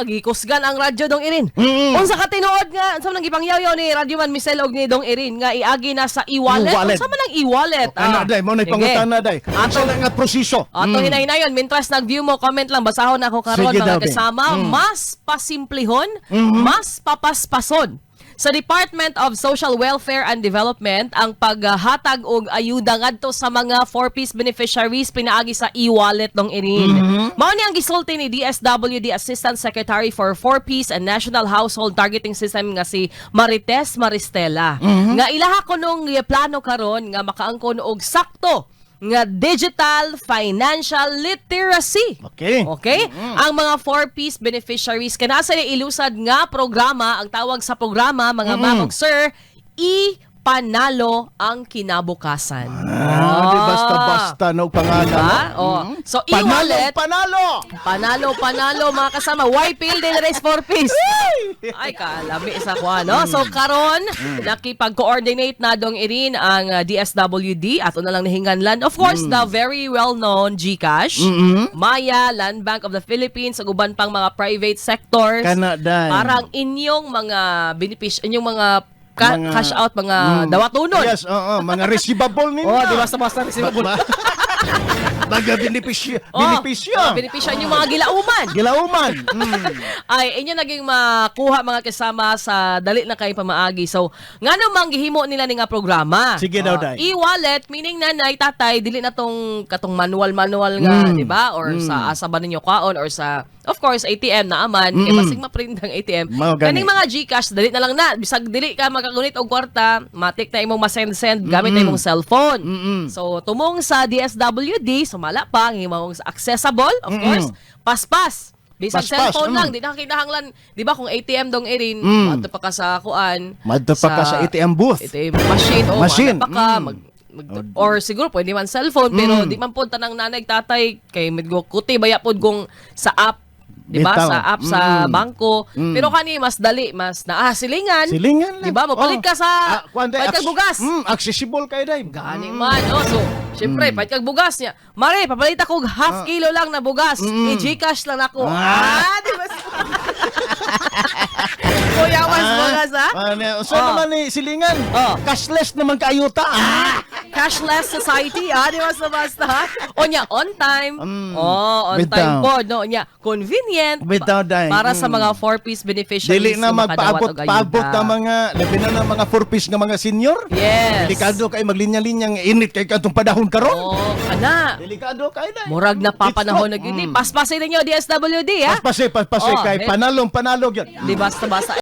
nagikusgan ang radyo dong irin. Mm. Unsa ka tinuod nga sa nang gipangyaw ni Radyo Man Misel og ni dong irin nga iagi na sa e-wallet. E-wallet. Unsa man ang e-wallet? Ano, day, mo na sige. ipangutana, day. Ato na nga proseso. Ato Mm. hinay-hinayon, mintras nag-view mo, comment lang, basahon ako karon mga kasama, Mm. mas pasimplihon, Mm-hmm. mas papaspason. Sa Department of Social Welfare and Development, ang paghatag og ayuda ngadto sa mga four-piece beneficiaries pinaagi sa e-wallet ng irin. Mm-hmm. Mao ni ang gisulti ni DSWD Assistant Secretary for Four-Piece and National Household Targeting System nga si Marites Maristela. Mm-hmm. Nga ilaha ko nung plano karon nga makaangkon og sakto nga digital financial literacy. Okay. Okay? Ang mga four-piece beneficiaries, kanasa ni ilusad nga programa, ang tawag sa programa, mga mamog sir, i-panalo ang kinabukasan. Ah, di basta-basta no pangalan. Diba? no? Oh. Mm. So, Panalo, e-wallet, panalo! panalo, panalo, mga kasama. Why pill din race four piece? Ay, kalami sa kwa, no? So, karon nakipag-coordinate na dong irin ang uh, DSWD at na lang nahinganlan. Of course, the very well-known GCash, Maya, Land Bank of the Philippines, ug uban pang mga private sectors. Kana. Parang inyong mga benefic inyong mga, ka- Mga- cash out, mga Mm. dawatunon. Yes, oo, mga receivable ninyo. Oh, di basta-basta receivable. Ba- benepisyo. Oh, Benepisyo. oh, inyong mga gilauman. Gilauman. Mm. ay inyo naging makuha mga kasama sa dali na kay pamaagi. So, nga namang gihimo nila ni nga programa. Sige daw, Oh, Day. E-wallet meaning nanay tatay dili na tong katong manual-manual nga, Mm. di ba? Or sa asa ba ninyo kaon or sa of course ATM na aman kay basig ma-print ang ATM. Kaning mga GCash dali na lang na bisag dili ka makagunit og kwarta, matik na imong ma-send-send gamit na imong cellphone. Mm-mm. So, tumong sa DSWD, sumala pa, ang imong accessible, of Mm-mm. course, paspas. Bisag Paspas, cellphone mm. lang, di na kinahanglan, di ba kung ATM dong irin, Mm. madto pa ka sa kuan. Madto pa ka sa ATM booth. ATM machine, o Machine, madto pa ka, mm. mag, mag- or siguro pwede man cellphone, pero di man punta ng nanay tatay, kay medyo kuti baya pod kung sa app, di ba? Sa app sa Mm. bangko. Mm. Pero kani mas dali, mas naa silingan. Silingan lang. Di ba? Mapalit ka sa, Ah, kuwan, day, palit kag bugas. Mm, accessible kayo, day. Gani man. Oh, so, syempre, mm. kag bugas niya. Mare, papalit ako half kilo lang na bugas. Mm. I-Gcash lang ako. Ah. Ah, di ba? Kuya was bugas, ha? Ano, so Oh. naman ni silingan. Oh. Cashless naman kaayuta. Ah! Cashless society, ah, di ba sa basta, ha? O niya, on time. Mm. Oh, on Bitaw. time po. No, niya, convenient. Bitaw, day. Para sa Mm. mga four-piece beneficiaries. Dili na nga makadawat magpaabot og paabot ayuda. na mga labi na ng mga four piece nga mga senior. Yes. Delikado kay maglinya-linyang init kay katong padahon karon. Oh, kana. Delikado kay day. Murag na papanahon na gini. Mm. Paspasin ninyo DSWD, ha? Paspase, paspase Oh, kay eh. panalong panalo gyud. Di basta-basta.